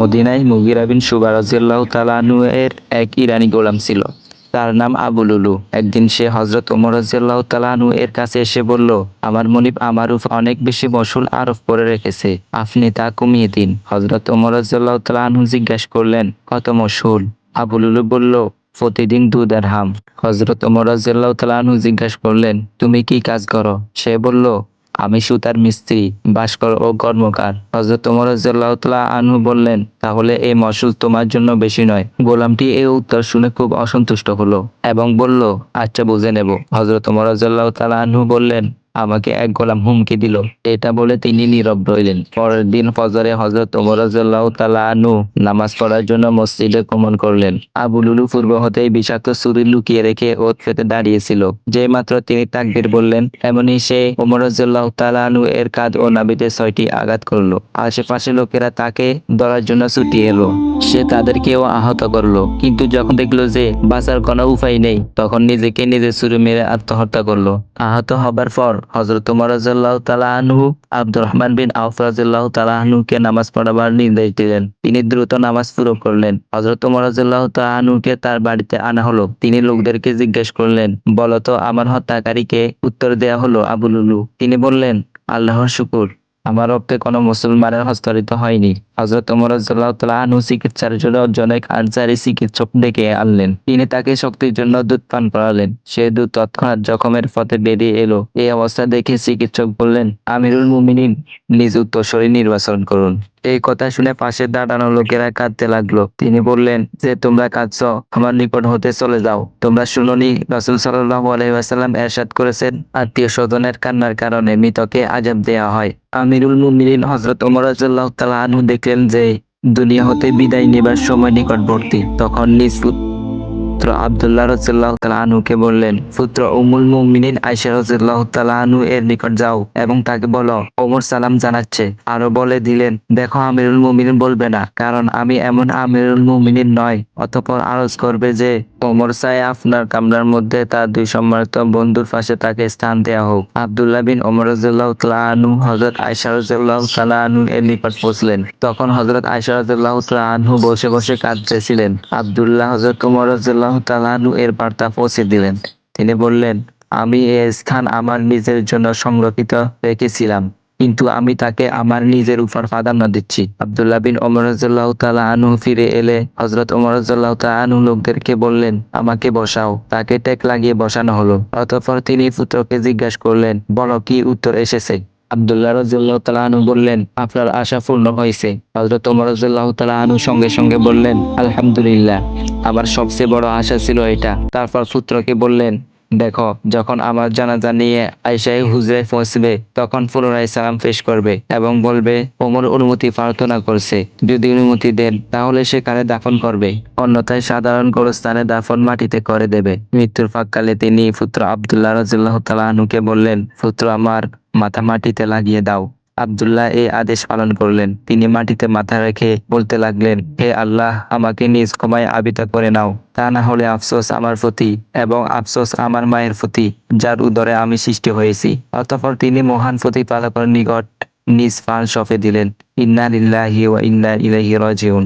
মদিনায় মুগিরা বিন সুবা রাজিয়াল্লাহু তাআলা আনহু এর এক ইরানি গোলাম ছিল। তার নাম আবুলুলু একদিন সে হজরত ওমর রাজিয়াল্লাহু তাআলা আনহু এর কাছে এসে বলল, আমার মনিব আমারুফ অনেক বেশি মশুল আরোপ করে রেখেছে। আপনি তা কমিয়ে দিন। হজরত ওমর রাজিয়াল্লাহু তাআলা আনহু জিজ্ঞাসা করলেন, কত মশুল? আবুলুলু বলল, প্রতিদিন দু দেড়হাম। হজরত ওমর রাজিয়াল্লাহু তাআলা আনহু জিজ্ঞাসা করলেন, তুমি কি কাজ করো? সে বলল আমি সুতার মিস্ত্রি, ভাস্কর ও কর্মকার। হজরত ওমর রাজ্লাহতলা আনহু বললেন, তাহলে এই মসুল তোমার জন্য বেশি নয়। গোলামটি এই উত্তর শুনে খুব অসন্তুষ্ট হলো এবং বলল আচ্ছা বুঝে নেব। হজরত ওমর রাজ্লাহ তালা আনহু বললেন আমাকে এক গোলাম হুমকি দিল। এটা বলে তিনি নীরব রইলেন। পরের দিন ফজরে হজরত রাদিয়াল্লাহু নামাজ পড়ার জন্য মসজিদে গমন করলেন। আবু পূর্ব হতেই বিষাক্ত ছুরি লুকিয়ে রেখে ওত পেতে দাঁড়িয়েছিল। যে মাত্র তিনি তাকবীর বললেন এমনি সে ওমর রাদিয়াল্লাহু তাআলা আনহু এর কাঁধ ও নাভিতে ছয়টি আঘাত করল। আশেপাশে লোকেরা তাকে ধরার জন্য ছুটি এলো। সে তাদেরকেও আহত করল। কিন্তু যখন দেখল যে বাঁচার কোনো উপায় নেই, তখন নিজেকে নিজে ছুরি মেরে আত্মহত্যা করল। আহত হবার পর হজরত উমর রাজু আনহু, আব্দুর রহমান বিন আউফ তাআলা আনহুকে নামাজ পড়াবার নির্দেশ দিলেন। তিনি দ্রুত নামাজ পুরো করলেন। হজরত উমর তাআলা আনহুকে তার বাড়িতে আনা হলো। তিনি লোকদেরকে জিজ্ঞেস করলেন বলতো আমার হত্যাকারীকে উত্তর দেয়া হলো আবুলুলু তিনি বললেন, আল্লাহর শুকুর। আমার রক্তে কোনো মুসলমানের হস্তরিত হয়নি। হজরত তাআলা আনহু চিকিৎসার জন্য জনৈক আনসারি চিকিৎসক ডেকে আনলেন। তিনি তাকে শক্তির জন্য দুধ পান করালেন। সে দুধ তৎক্ষণাৎ জখমের পথে বেরিয়ে এলো। এই অবস্থা দেখে চিকিৎসক বললেন, আমিরুল মুমিনিন, নিজ উত্তরসূরি নির্বাচন করুন। এই কথা শুনে পাশে দাঁড়ানো লোকেরা কাঁদতে লাগল। তিনি বললেন, যে তোমরা কাঁদছ, আমার নিকট হতে চলে যাও। তোমরা শুনোনি, রাসূল সাল্লাল্লাহু আলাইহি ওয়াসাল্লাম এরশাদ করেছেন আত্মীয় স্বজনের কান্নার কারণে মৃতকে আজাব দেয়া হয়। আমিরুল মুমিনিন হজরত ওমর রাদিয়াল্লাহু তালা আনহু দেখলেন যে দুনিয়া হতে বিদায় নেবার সময় নিকটবর্তী। তখন নিজ পুত্র আব্দুল্লাহ রাদিয়াল্লাহু তাআলা বললেন, পুত্র উম্মুল মুমিনিন আয়েশা রাদিয়াল্লাহু তাআলা এর নিকট যাও এবং তাকে বলো ওমর সালাম জানাচ্ছে। আরও বলে দিলেন, দেখো আমিরুল মুমিনিন বলবে না, কারণ আমি এমন আমিরুল মুমিনিন নয়, অতঃপর আরজ করবে যে, ওমর চায় আপনার কামরার মধ্যে তার দুই সম্মানিত বন্ধুর পাশে তাকে স্থান দেওয়া হোক। আবদুল্লাহ বিন ওমর রাদিয়াল্লাহু তাআলা আনহু হযরত আয়েশা রাদিয়াল্লাহু এর নিকট পৌঁছলেন। তখন হযরত আয়েশা রাদিয়াল্লাহু তাআলা বসে বসে কাঁদতেছিলেন। আব্দুল্লাহ হযরত ওমর রাদিয়াল্লাহু তাআলা আনহু এর বার্তা পৌঁছে দিলেন। তিনি বললেন, আমি এই স্থান আমার নিজের জন্য সংরক্ষিত রেখেছিলাম, কিন্তু আমি তাকে আমার নিজের উপর প্রাধান্য দিচ্ছি। আব্দুল্লাহ বিন ওমর রাদিয়াল্লাহু তাআলা আনহু ফিরে এলে হযরত ওমর রাদিয়াল্লাহু তাআলা আনহু লোকদেরকে বললেন, আমাকে বসাও। তাকে টেক লাগিয়ে বসানো হলো। অতঃপর তিনি পুত্রকে জিজ্ঞাসা করলেন, বলো কি উত্তর এসেছে? আব্দুল্লাহ রাজিউল্লাহ তালাহানু বললেন, আপনার আশা পূর্ণ হয়েছে। হজরত ওমর রাজিউল্লাহ তালাহানু সঙ্গে সঙ্গে বললেন, আলহামদুলিল্লাহ, আমার সবচেয়ে বড় আশা ছিল এটা। তারপর সূত্রকে বললেন দেখো, যখন আমার জানাজা নিয়ে আইসাই হুজরে পৌঁছবে, তখন পুনরায় সালাম পেশ করবে এবং বলবে, ওমর অনুমতি প্রার্থনা করছে। যদি অনুমতি দেন, তাহলে সেখানে দাফন করবে? অন্যথায় সাধারণ গোরস্থানে দাফন মাটিতে করে দেবে। মৃত্যুর ফাঁককালে তিনি পুত্র আবদুল্লাহ রাজুল্লাহ তালাহুকে বললেন, পুত্র আমার, মাথা মাটিতে লাগিয়ে দাও। আব্দুল্লাহ এই আদেশ পালন করলেন। তিনি মাটিতে মাথা রেখে বলতে লাগলেন, হে আল্লাহ, আমাকে নিজ ক্ষমায় আবিতা করে নাও। তা না হলে আফসোস আমার প্রতি এবং আফসোস আমার মায়ের প্রতি, যার উদরে আমি সৃষ্টি হয়েছি। অতঃপর তিনি মহান প্রতিপালকের নিকট নিজ ফাল সফে দিলেন, ইন্না লিল্লাহি ওয়া ইন্না ইলাইহি রাজিউন।